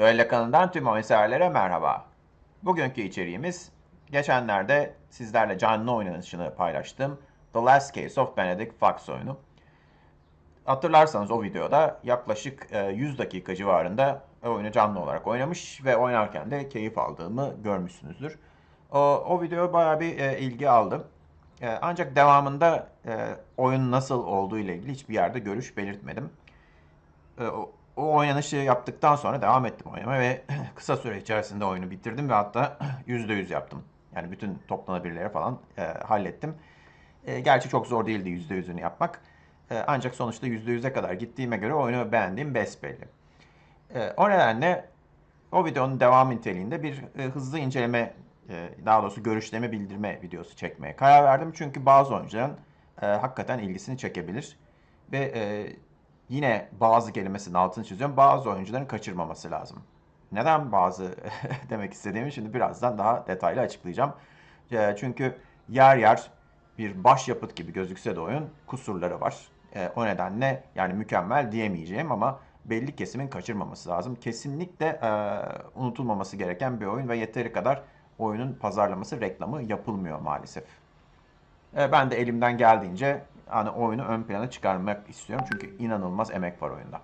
Duello kanalından tüm oyun severlere merhaba. Bugünkü içeriğimiz geçenlerde sizlerle canlı oynanışını paylaştığım The Last Case of Benedict Fox oyunu. Hatırlarsanız o videoda yaklaşık e, 100 dakika civarında oyunu canlı olarak oynamış ve oynarken de keyif aldığımı görmüşsünüzdür. O, o video bayağı bir e, ilgi aldı. E, ancak devamında e, oyun nasıl olduğu ile ilgili hiçbir yerde görüş belirtmedim. E, o oynanışı yaptıktan sonra devam ettim oynamaya ve kısa süre içerisinde oyunu bitirdim ve hatta %100 yaptım. Yani bütün toplanabilirleri falan e, hallettim. E, gerçi çok zor değildi %100'ünü yapmak. E, ancak sonuçta %100'e kadar gittiğime göre oyunu beğendiğim besbelli. E, o nedenle o videonun devam niteliğinde bir e, hızlı inceleme, e, daha doğrusu görüşlerimi bildirme videosu çekmeye karar verdim. Çünkü bazı oyuncuların e, hakikaten ilgisini çekebilir. Ve e, yine bazı kelimesinin altını çiziyorum. Bazı oyuncuların kaçırmaması lazım. Neden bazı demek istediğimi şimdi birazdan daha detaylı açıklayacağım. E, çünkü yer yer bir başyapıt gibi gözükse de oyun kusurları var. E, o nedenle yani mükemmel diyemeyeceğim ama belli kesimin kaçırmaması lazım. Kesinlikle e, unutulmaması gereken bir oyun ve yeteri kadar oyunun pazarlaması, reklamı yapılmıyor maalesef. E, ben de elimden geldiğince hani oyunu ön plana çıkarmak istiyorum çünkü inanılmaz emek var oyunda.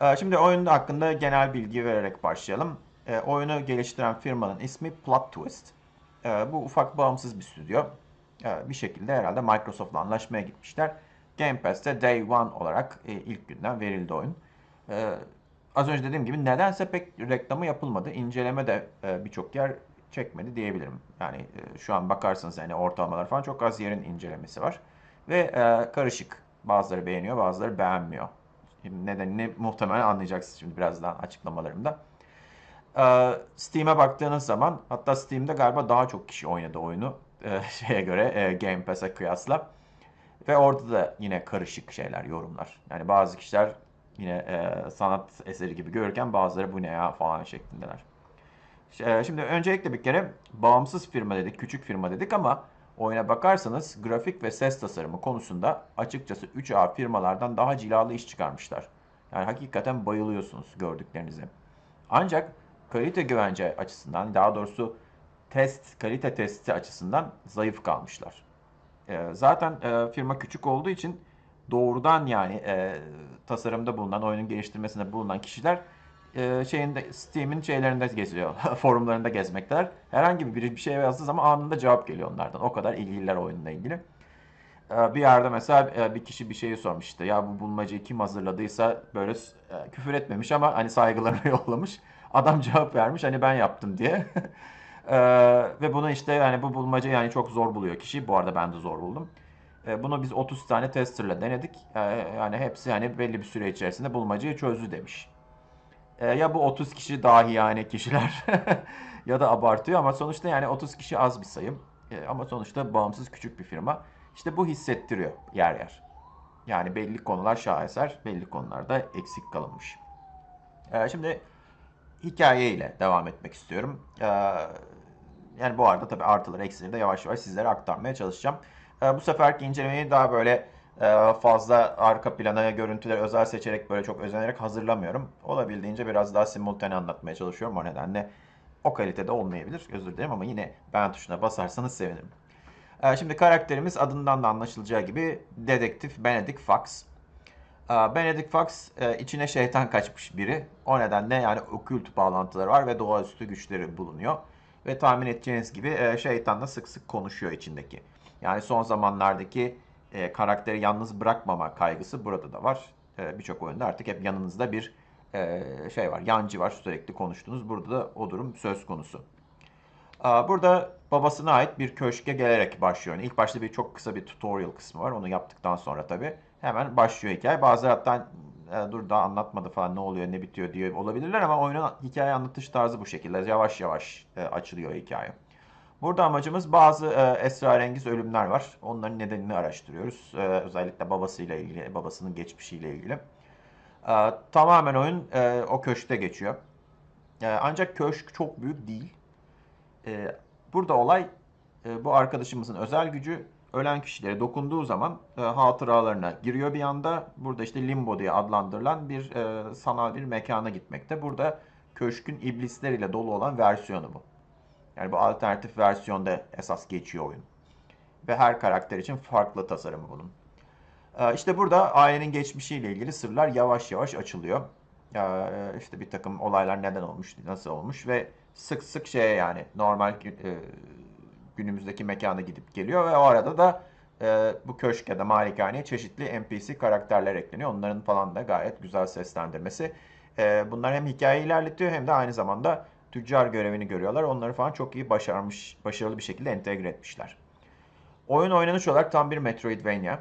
E, şimdi oyun hakkında genel bilgi vererek başlayalım. E, oyunu geliştiren firmanın ismi Plot Twist. E, bu ufak bağımsız bir stüdyo. Bir şekilde herhalde Microsoft'la anlaşmaya gitmişler. Game Pass'te Day One olarak e, ilk günden verildi oyun. Az önce dediğim gibi nedense pek reklamı yapılmadı. İnceleme de e, birçok yer çekmedi diyebilirim. Yani e, şu an bakarsanız yani ortalamalar falan çok az yerin incelemesi var. Ve e, karışık. Bazıları beğeniyor, bazıları beğenmiyor. Şimdi nedenini muhtemelen anlayacaksınız şimdi birazdan açıklamalarımda. E, Steam'e baktığınız zaman hatta Steam'de galiba daha çok kişi oynadı oyunu e, şeye göre e, Game Pass'e kıyasla. Ve orada da yine karışık şeyler, yorumlar. Yani bazı kişiler yine e, sanat eseri gibi görürken bazıları bu ne ya falan şeklindeler. E, Şimdi öncelikle bir kere bağımsız firma dedik, küçük firma dedik ama oyuna bakarsanız grafik ve ses tasarımı konusunda açıkçası 3A firmalardan daha cilalı iş çıkarmışlar. Yani hakikaten bayılıyorsunuz gördüklerinize. Ancak kalite güvence açısından, daha doğrusu test, kalite testi açısından zayıf kalmışlar. E, zaten e, firma küçük olduğu için doğrudan yani e, tasarımda bulunan, oyunun geliştirmesinde bulunan kişiler e, şeyinde Steam'in şeylerinde geziyor, forumlarında gezmekteler. Herhangi biri bir şey yazdığı zaman anında cevap geliyor onlardan. O kadar ilgililer oyunla ilgili. E, bir yerde mesela e, bir kişi bir şeyi sormuş işte ya bu bulmacayı kim hazırladıysa böyle küfür etmemiş ama hani saygılarını yollamış. Adam cevap vermiş hani ben yaptım diye. Ve bunu işte yani bu bulmaca yani çok zor buluyor kişi. Bu arada ben de zor buldum. Bunu biz 30 tane testerla denedik. Yani hepsi yani belli bir süre içerisinde bulmacayı çözdü demiş. Ee, ya bu 30 kişi dahi yani kişiler ya da abartıyor ama sonuçta yani 30 kişi az bir sayım. Ee, ama sonuçta bağımsız küçük bir firma. İşte bu hissettiriyor yer yer. Yani belli konular şaheser, belli konularda eksik kalınmış. Ee, şimdi hikayeyle devam etmek istiyorum. Ee, yani bu arada tabii artıları eksileri de yavaş yavaş sizlere aktarmaya çalışacağım. Ee, bu seferki incelemeyi daha böyle e, fazla arka plana görüntüleri özel seçerek böyle çok özenerek hazırlamıyorum. Olabildiğince biraz daha simultane anlatmaya çalışıyorum. O nedenle o kalitede olmayabilir. Özür dilerim ama yine beğen tuşuna basarsanız sevinirim. Ee, şimdi karakterimiz adından da anlaşılacağı gibi dedektif Benedict Fox. Ee, Benedict Fox e, içine şeytan kaçmış biri. O nedenle yani okült bağlantıları var ve doğaüstü güçleri bulunuyor. Ve tahmin edeceğiniz gibi e, şeytanla sık sık konuşuyor içindeki. Yani son zamanlardaki e, karakteri yalnız bırakmama kaygısı burada da var. E, Birçok oyunda artık hep yanınızda bir e, şey var, yancı var sürekli konuştuğunuz. Burada da o durum söz konusu. Aa, Burada babasına ait bir köşke gelerek başlıyor. Yani İlk başta bir çok kısa bir tutorial kısmı var. Onu yaptıktan sonra tabii hemen başlıyor hikaye. Bazıları hatta "E, dur daha anlatmadı falan ne oluyor ne bitiyor diye olabilirler ama oyunun hikaye anlatış tarzı bu şekilde. Yavaş yavaş e, açılıyor hikaye. Burada amacımız bazı e, esrarengiz ölümler var. Onların nedenini araştırıyoruz. E, özellikle babasıyla ilgili, babasının geçmişiyle ilgili. E, tamamen oyun e, o köşkte geçiyor. E, ancak köşk çok büyük değil. Ee, burada olay e, bu arkadaşımızın özel gücü ölen kişilere dokunduğu zaman e, hatıralarına giriyor bir anda. Burada işte limbo diye adlandırılan bir e, sanal bir mekana gitmekte. Burada köşkün iblisleriyle dolu olan versiyonu bu. Yani bu alternatif versiyonda esas geçiyor oyun. Ve her karakter için farklı tasarımı bunun. E, işte burada ailenin geçmişiyle ilgili sırlar yavaş yavaş açılıyor. E, işte bir takım olaylar neden olmuş, nasıl olmuş ve sık sık şeye yani normal e, günümüzdeki mekana gidip geliyor ve o arada da e, bu köşk ya da malikaneye çeşitli NPC karakterler ekleniyor. Onların falan da gayet güzel seslendirmesi. E, bunlar hem hikayeyi ilerletiyor hem de aynı zamanda tüccar görevini görüyorlar. Onları falan çok iyi başarmış, başarılı bir şekilde entegre etmişler. Oyun oynanış olarak tam bir Metroidvania.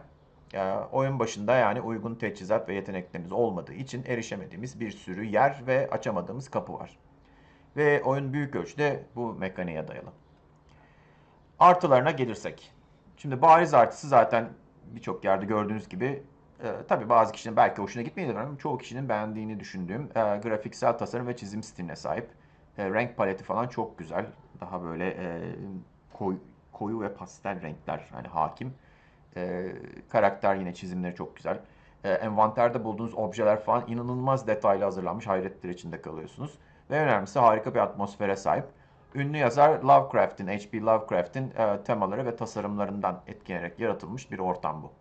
E, oyun başında yani uygun teçhizat ve yetenekleriniz olmadığı için erişemediğimiz bir sürü yer ve açamadığımız kapı var. Ve oyun büyük ölçüde bu mekaniğe dayalı. Artılarına gelirsek. Şimdi bariz artısı zaten birçok yerde gördüğünüz gibi e, tabii bazı kişinin belki hoşuna gitmeyebilir ama çoğu kişinin beğendiğini düşündüğüm e, grafiksel tasarım ve çizim stiline sahip. E, renk paleti falan çok güzel. Daha böyle e, koyu, koyu ve pastel renkler hani hakim. E, karakter yine çizimleri çok güzel. E, envanterde bulduğunuz objeler falan inanılmaz detaylı hazırlanmış. Hayretler içinde kalıyorsunuz. Ve önemlisi harika bir atmosfere sahip. Ünlü yazar Lovecraft'in, H.P. Lovecraft'in e, temaları ve tasarımlarından etkilenerek yaratılmış bir ortam bu.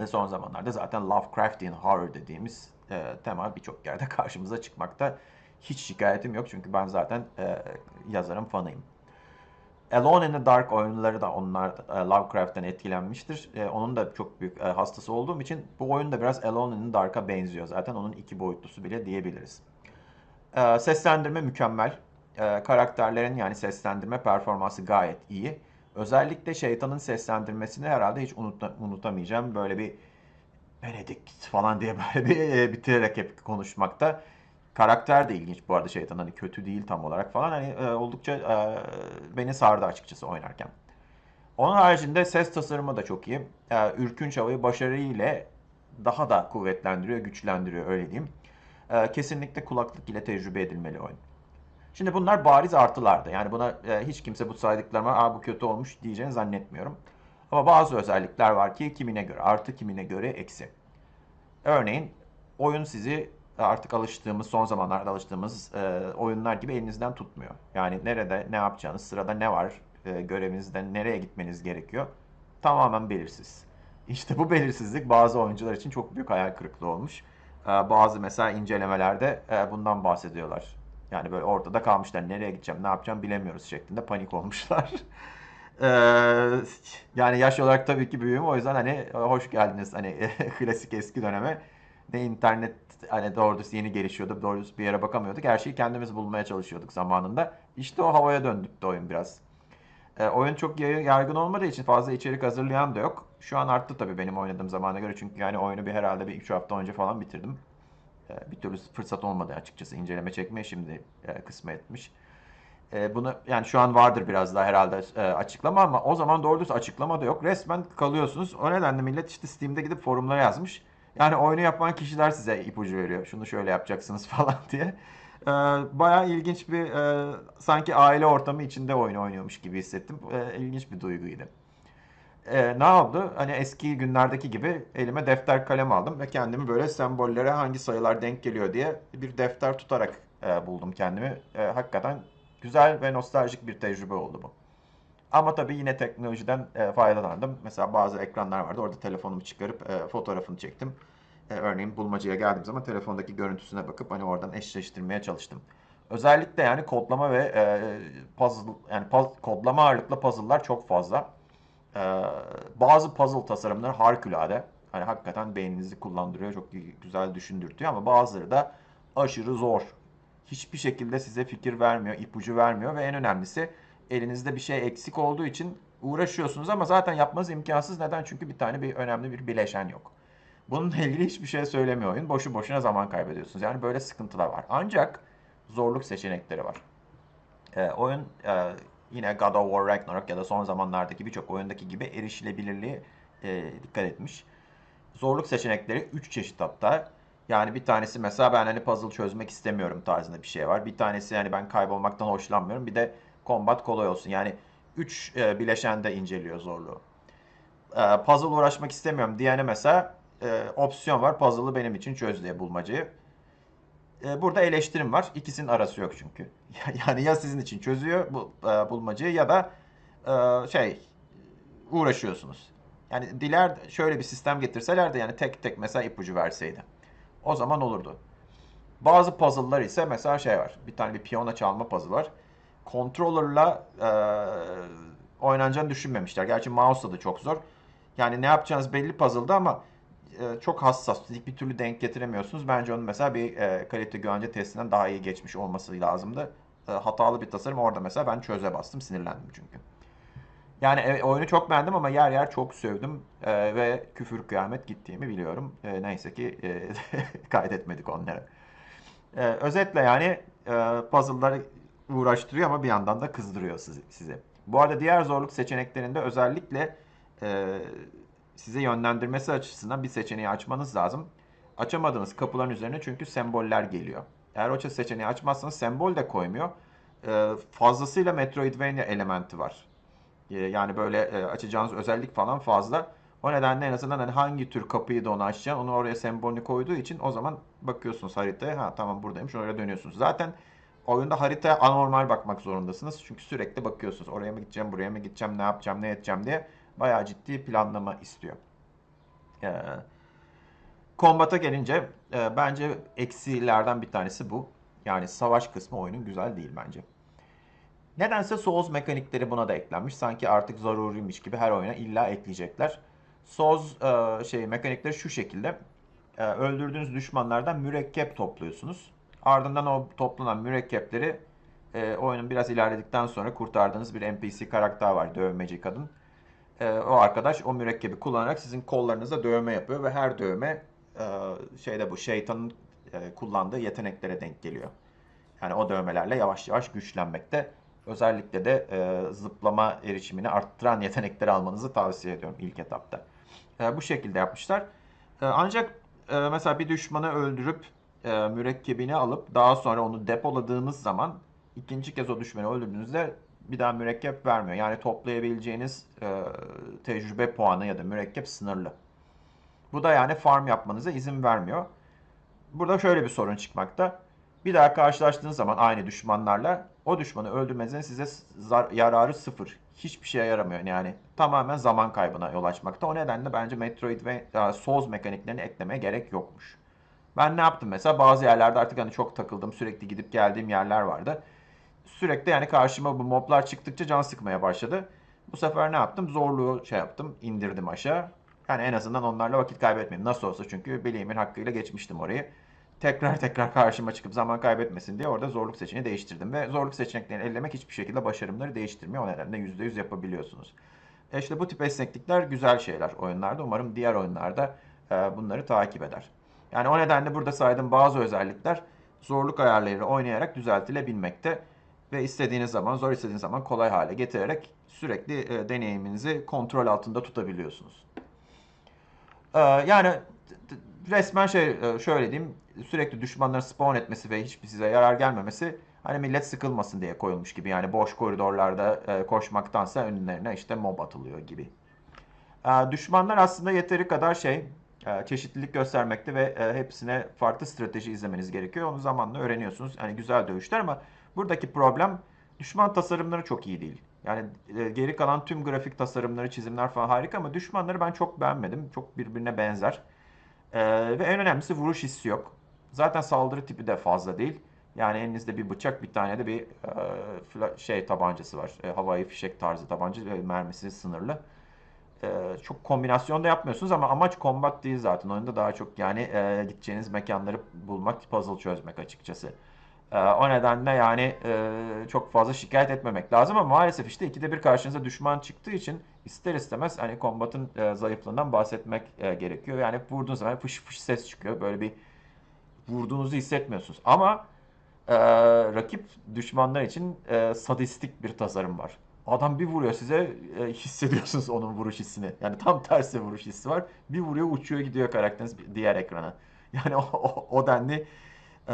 Ve son zamanlarda zaten Lovecraftian horror dediğimiz e, tema birçok yerde karşımıza çıkmakta. Hiç şikayetim yok çünkü ben zaten e, yazarın fanıyım. Alone in the Dark oyunları da onlar e, Lovecraft'ten etkilenmiştir. E, onun da çok büyük e, hastası olduğum için bu oyun da biraz Alone in the Dark'a benziyor zaten. Onun iki boyutlusu bile diyebiliriz. E, seslendirme mükemmel e, karakterlerin yani seslendirme performansı gayet iyi. Özellikle şeytanın seslendirmesini herhalde hiç unuta, unutamayacağım. Böyle bir Benedict falan diye böyle bir e, bitirerek hep konuşmakta. Karakter de ilginç bu arada şeytan hani kötü değil tam olarak falan hani e, oldukça e, beni sardı açıkçası oynarken. Onun haricinde ses tasarımı da çok iyi. E, ürkünç havayı başarıyla daha da kuvvetlendiriyor, güçlendiriyor öyle diyeyim. E, kesinlikle kulaklık ile tecrübe edilmeli oyun. Şimdi bunlar bariz artılardı. Yani buna e, hiç kimse bu saydıklarıma Aa, bu kötü olmuş diyeceğini zannetmiyorum. Ama bazı özellikler var ki kimine göre artı kimine göre eksi. Örneğin oyun sizi artık alıştığımız, son zamanlarda alıştığımız e, oyunlar gibi elinizden tutmuyor. Yani nerede ne yapacağınız, sırada ne var, e, görevinizden nereye gitmeniz gerekiyor tamamen belirsiz. İşte bu belirsizlik bazı oyuncular için çok büyük hayal kırıklığı olmuş. E, bazı mesela incelemelerde e, bundan bahsediyorlar. Yani böyle ortada kalmışlar. Nereye gideceğim, ne yapacağım bilemiyoruz şeklinde panik olmuşlar. Ee, yani yaş olarak tabii ki büyüğüm. O yüzden hani hoş geldiniz hani klasik eski döneme. Ne internet hani doğru yeni gelişiyordu. Doğru bir yere bakamıyorduk. Her şeyi kendimiz bulmaya çalışıyorduk zamanında. İşte o havaya döndük de oyun biraz. Ee, oyun çok yaygın olmadığı için fazla içerik hazırlayan da yok. Şu an arttı tabii benim oynadığım zamana göre. Çünkü yani oyunu bir herhalde bir 3 hafta önce falan bitirdim. Ee, bir türlü fırsat olmadı açıkçası inceleme çekmeye şimdi e, kısmetmiş. E, bunu yani şu an vardır biraz daha herhalde e, açıklama ama o zaman doğru açıklama da yok. Resmen kalıyorsunuz. O nedenle millet işte Steam'de gidip forumlara yazmış. Yani oyunu yapan kişiler size ipucu veriyor. Şunu şöyle yapacaksınız falan diye. E, bayağı ilginç bir e, sanki aile ortamı içinde oyun oynuyormuş gibi hissettim. E, ilginç bir duyguydu e, ne oldu? Hani eski günlerdeki gibi elime defter kalem aldım ve kendimi böyle sembollere hangi sayılar denk geliyor diye bir defter tutarak e, buldum kendimi. E, hakikaten güzel ve nostaljik bir tecrübe oldu bu. Ama tabii yine teknolojiden e, faydalandım. Mesela bazı ekranlar vardı. Orada telefonumu çıkarıp e, fotoğrafını çektim. E, örneğin bulmacaya geldiğim zaman telefondaki görüntüsüne bakıp hani oradan eşleştirmeye çalıştım. Özellikle yani kodlama ve e, puzzle yani puzzle, kodlama ağırlıklı puzzle'lar çok fazla. Ee, bazı puzzle tasarımları harikulade. Hani hakikaten beyninizi kullandırıyor, çok güzel düşündürtüyor ama bazıları da aşırı zor. Hiçbir şekilde size fikir vermiyor, ipucu vermiyor ve en önemlisi elinizde bir şey eksik olduğu için uğraşıyorsunuz ama zaten yapmanız imkansız. Neden? Çünkü bir tane bir önemli bir bileşen yok. Bununla ilgili hiçbir şey söylemiyor oyun. Boşu boşuna zaman kaybediyorsunuz. Yani böyle sıkıntılar var. Ancak zorluk seçenekleri var. Ee, oyun e, yine God of War Ragnarok ya da son zamanlardaki birçok oyundaki gibi erişilebilirliği e, dikkat etmiş. Zorluk seçenekleri 3 çeşit hatta. Yani bir tanesi mesela ben hani puzzle çözmek istemiyorum tarzında bir şey var. Bir tanesi yani ben kaybolmaktan hoşlanmıyorum. Bir de combat kolay olsun. Yani 3 e, bileşen de inceliyor zorluğu. e, puzzle uğraşmak istemiyorum diyene mesela e, opsiyon var. Puzzle'ı benim için çöz diye bulmacayı. E, burada eleştirim var. İkisinin arası yok çünkü. Yani ya sizin için çözüyor bu e, bulmacayı ya da e, şey uğraşıyorsunuz. Yani diler şöyle bir sistem getirselerdi yani tek tek mesela ipucu verseydi. O zaman olurdu. Bazı puzzle'lar ise mesela şey var. Bir tane bir piyano çalma puzzle var. Controller'la e, oynanacağını düşünmemişler. Gerçi mouse'la da çok zor. Yani ne yapacağınız belli puzzle'da ama e, çok hassas. Bir türlü denk getiremiyorsunuz. Bence onun mesela bir e, kalite güvence testinden daha iyi geçmiş olması lazımdı. E, hatalı bir tasarım. Orada mesela ben çöze bastım. Sinirlendim çünkü. Yani evet, oyunu çok beğendim ama yer yer çok sövdüm e, ve küfür kıyamet gittiğimi biliyorum. E, neyse ki e, kaydetmedik onları. E, özetle yani e, puzzle'lar uğraştırıyor ama bir yandan da kızdırıyor sizi. Bu arada diğer zorluk seçeneklerinde özellikle e, size yönlendirmesi açısından bir seçeneği açmanız lazım. Açamadığınız kapıların üzerine çünkü semboller geliyor. Eğer o seçeneği açmazsanız sembol de koymuyor. E, fazlasıyla Metroidvania elementi var. E, yani böyle e, açacağınız özellik falan fazla. O nedenle en azından hani hangi tür kapıyı da onu açacaksın onu oraya sembolünü koyduğu için o zaman bakıyorsunuz haritaya ha tamam buradaymış oraya dönüyorsunuz. Zaten oyunda haritaya anormal bakmak zorundasınız. Çünkü sürekli bakıyorsunuz oraya mı gideceğim buraya mı gideceğim ne yapacağım ne edeceğim diye bayağı ciddi planlama istiyor. Ee, Kombat'a gelince e, bence eksilerden bir tanesi bu. Yani savaş kısmı oyunun güzel değil bence. Nedense Souls mekanikleri buna da eklenmiş. Sanki artık zaruriymiş gibi her oyuna illa ekleyecekler. Souls e, şey mekanikleri şu şekilde. E, öldürdüğünüz düşmanlardan mürekkep topluyorsunuz. Ardından o toplanan mürekkepleri e, oyunun biraz ilerledikten sonra kurtardığınız bir NPC karakter var. Dövmeci kadın. E, o arkadaş o mürekkebi kullanarak sizin kollarınıza dövme yapıyor ve her dövme e, şeyde bu şeytanın e, kullandığı yeteneklere denk geliyor. Yani o dövmelerle yavaş yavaş güçlenmekte. Özellikle de e, zıplama erişimini arttıran yetenekleri almanızı tavsiye ediyorum ilk etapta. E, bu şekilde yapmışlar. E, ancak e, mesela bir düşmanı öldürüp e, mürekkebini alıp daha sonra onu depoladığınız zaman ikinci kez o düşmanı öldürdüğünüzde bir daha mürekkep vermiyor. Yani toplayabileceğiniz e, tecrübe puanı ya da mürekkep sınırlı. Bu da yani farm yapmanıza izin vermiyor. Burada şöyle bir sorun çıkmakta. Bir daha karşılaştığınız zaman aynı düşmanlarla o düşmanı öldürmenizin size zar- yararı sıfır. Hiçbir şeye yaramıyor yani. Tamamen zaman kaybına yol açmakta. O nedenle bence Metroid ve e, Souls mekaniklerini eklemeye gerek yokmuş. Ben ne yaptım mesela? Bazı yerlerde artık hani çok takıldım. Sürekli gidip geldiğim yerler vardı. Sürekli yani karşıma bu moblar çıktıkça can sıkmaya başladı. Bu sefer ne yaptım? Zorluğu şey yaptım. indirdim aşağı. Yani en azından onlarla vakit kaybetmeyeyim. Nasıl olsa çünkü bileğimin hakkıyla geçmiştim orayı. Tekrar tekrar karşıma çıkıp zaman kaybetmesin diye orada zorluk seçeneği değiştirdim. Ve zorluk seçeneklerini ellemek hiçbir şekilde başarımları değiştirmiyor. O nedenle %100 yapabiliyorsunuz. E işte bu tip esneklikler güzel şeyler oyunlarda. Umarım diğer oyunlarda e, bunları takip eder. Yani o nedenle burada saydığım bazı özellikler zorluk ayarlarıyla oynayarak düzeltilebilmekte. Ve istediğiniz zaman, zor istediğiniz zaman kolay hale getirerek sürekli e, deneyiminizi kontrol altında tutabiliyorsunuz. Ee, yani resmen şey e, şöyle diyeyim sürekli düşmanların spawn etmesi ve hiçbir size yarar gelmemesi hani millet sıkılmasın diye koyulmuş gibi yani boş koridorlarda e, koşmaktansa önlerine işte mob atılıyor gibi. Ee, düşmanlar aslında yeteri kadar şey e, çeşitlilik göstermekte ve e, hepsine farklı strateji izlemeniz gerekiyor. Onu zamanla öğreniyorsunuz. Yani güzel dövüşler ama buradaki problem düşman tasarımları çok iyi değil. Yani e, geri kalan tüm grafik tasarımları, çizimler falan harika ama düşmanları ben çok beğenmedim. Çok birbirine benzer. Ve en önemlisi vuruş hissi yok. Zaten saldırı tipi de fazla değil. Yani elinizde bir bıçak, bir tane de bir e, şey tabancası var. E, havai fişek tarzı tabanca ve mermisi sınırlı. E, çok kombinasyon da yapmıyorsunuz ama amaç combat değil zaten. Oyunda daha çok yani e, gideceğiniz mekanları bulmak, puzzle çözmek açıkçası. E, o nedenle yani e, çok fazla şikayet etmemek lazım ama maalesef işte ikide bir karşınıza düşman çıktığı için ister istemez hani kombatın e, zayıflığından bahsetmek e, gerekiyor. Yani vurduğunuz zaman fış fış ses çıkıyor. Böyle bir vurduğunuzu hissetmiyorsunuz. Ama e, rakip düşmanlar için e, sadistik bir tasarım var. Adam bir vuruyor size e, hissediyorsunuz onun vuruş hissini. Yani tam tersi vuruş hissi var. Bir vuruyor uçuyor gidiyor karakteriniz diğer ekrana. Yani o, o, o denli e,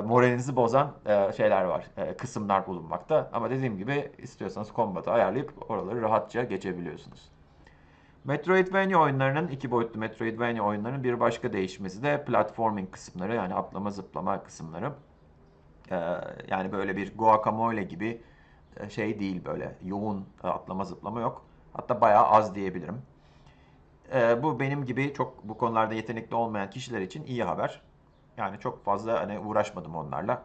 moralinizi bozan e, şeyler var. E, kısımlar bulunmakta. Ama dediğim gibi istiyorsanız kombatı ayarlayıp oraları rahatça geçebiliyorsunuz. Metroidvania oyunlarının, iki boyutlu Metroidvania oyunlarının bir başka değişmesi de platforming kısımları yani atlama zıplama kısımları. Ee, yani böyle bir guacamole gibi şey değil böyle yoğun e, atlama zıplama yok. Hatta bayağı az diyebilirim. Ee, bu benim gibi çok bu konularda yetenekli olmayan kişiler için iyi haber. Yani çok fazla hani uğraşmadım onlarla.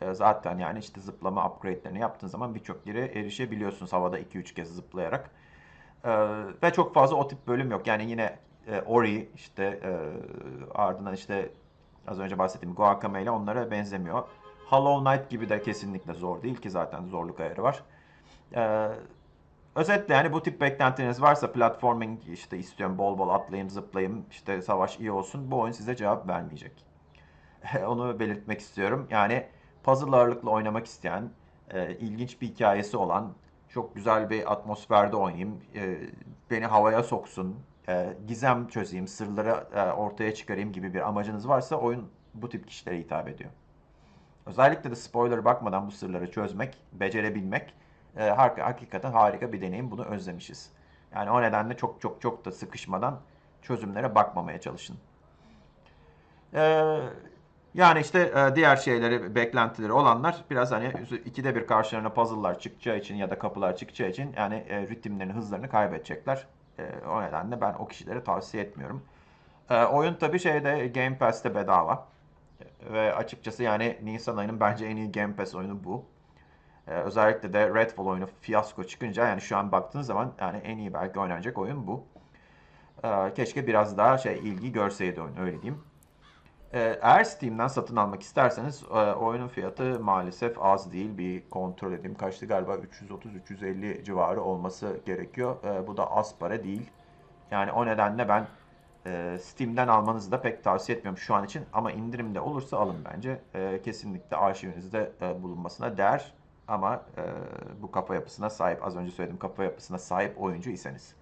Ee, zaten yani işte zıplama upgrade'lerini yaptığın zaman birçok yere erişebiliyorsunuz havada 2-3 kez zıplayarak. Ee, ve çok fazla o tip bölüm yok. Yani yine e, Ori işte e, ardından işte az önce bahsettiğim Guacamelee onlara benzemiyor. Hollow Knight gibi de kesinlikle zor değil ki zaten zorluk ayarı var. Ee, özetle yani bu tip beklentiniz varsa platforming işte istiyorum bol bol atlayayım zıplayayım işte savaş iyi olsun bu oyun size cevap vermeyecek. Onu belirtmek istiyorum. Yani puzzle ağırlıklı oynamak isteyen, e, ilginç bir hikayesi olan, çok güzel bir atmosferde oynayayım, e, beni havaya soksun, e, gizem çözeyim, sırları e, ortaya çıkarayım gibi bir amacınız varsa oyun bu tip kişilere hitap ediyor. Özellikle de spoiler bakmadan bu sırları çözmek, becerebilmek e, hakikaten harika bir deneyim. Bunu özlemişiz. Yani o nedenle çok çok çok da sıkışmadan çözümlere bakmamaya çalışın. Ee, yani işte e, diğer şeyleri, beklentileri olanlar biraz hani ikide bir karşılarına puzzle'lar çıkacağı için ya da kapılar çıkacağı için yani e, ritimlerini, hızlarını kaybedecekler. E, o nedenle ben o kişilere tavsiye etmiyorum. E, oyun tabii şeyde Game Pass'te bedava. Ve açıkçası yani Nisan ayının bence en iyi Game Pass oyunu bu. Ee, özellikle de Redfall oyunu fiyasko çıkınca yani şu an baktığınız zaman yani en iyi belki oynanacak oyun bu. Ee, keşke biraz daha şey ilgi görseydi oyun öyle diyeyim. Ee, eğer Steam'den satın almak isterseniz e, oyunun fiyatı maalesef az değil. Bir kontrol edeyim kaçtı galiba 330-350 civarı olması gerekiyor. Ee, bu da az para değil. Yani o nedenle ben e, Steam'den almanızı da pek tavsiye etmiyorum şu an için. Ama indirimde olursa alın bence. E, kesinlikle arşivinizde e, bulunmasına değer. Ama e, bu kafa yapısına sahip, az önce söylediğim kafa yapısına sahip oyuncu iseniz.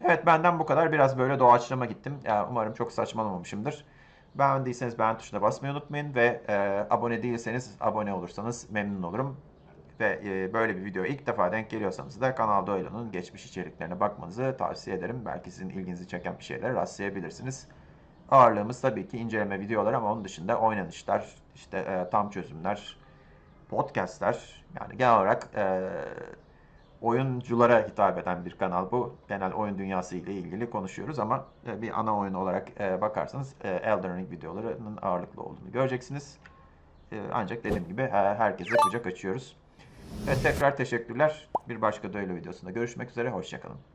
Evet benden bu kadar. Biraz böyle doğaçlama gittim. Yani umarım çok saçmalamamışımdır. Beğendiyseniz beğen tuşuna basmayı unutmayın ve e, abone değilseniz abone olursanız memnun olurum. Ve e, böyle bir video ilk defa denk geliyorsanız da Kanal Doylo'nun geçmiş içeriklerine bakmanızı tavsiye ederim. Belki sizin ilginizi çeken bir şeylere rastlayabilirsiniz. Ağırlığımız tabii ki inceleme videoları ama onun dışında oynanışlar, işte e, tam çözümler, podcastler yani genel olarak e, oyunculara hitap eden bir kanal bu. Genel oyun dünyası ile ilgili konuşuyoruz ama e, bir ana oyun olarak e, bakarsanız e, Elden Ring videolarının ağırlıklı olduğunu göreceksiniz. E, ancak dediğim gibi e, herkese kucak açıyoruz. Evet tekrar teşekkürler. Bir başka Doylo videosunda görüşmek üzere. Hoşçakalın.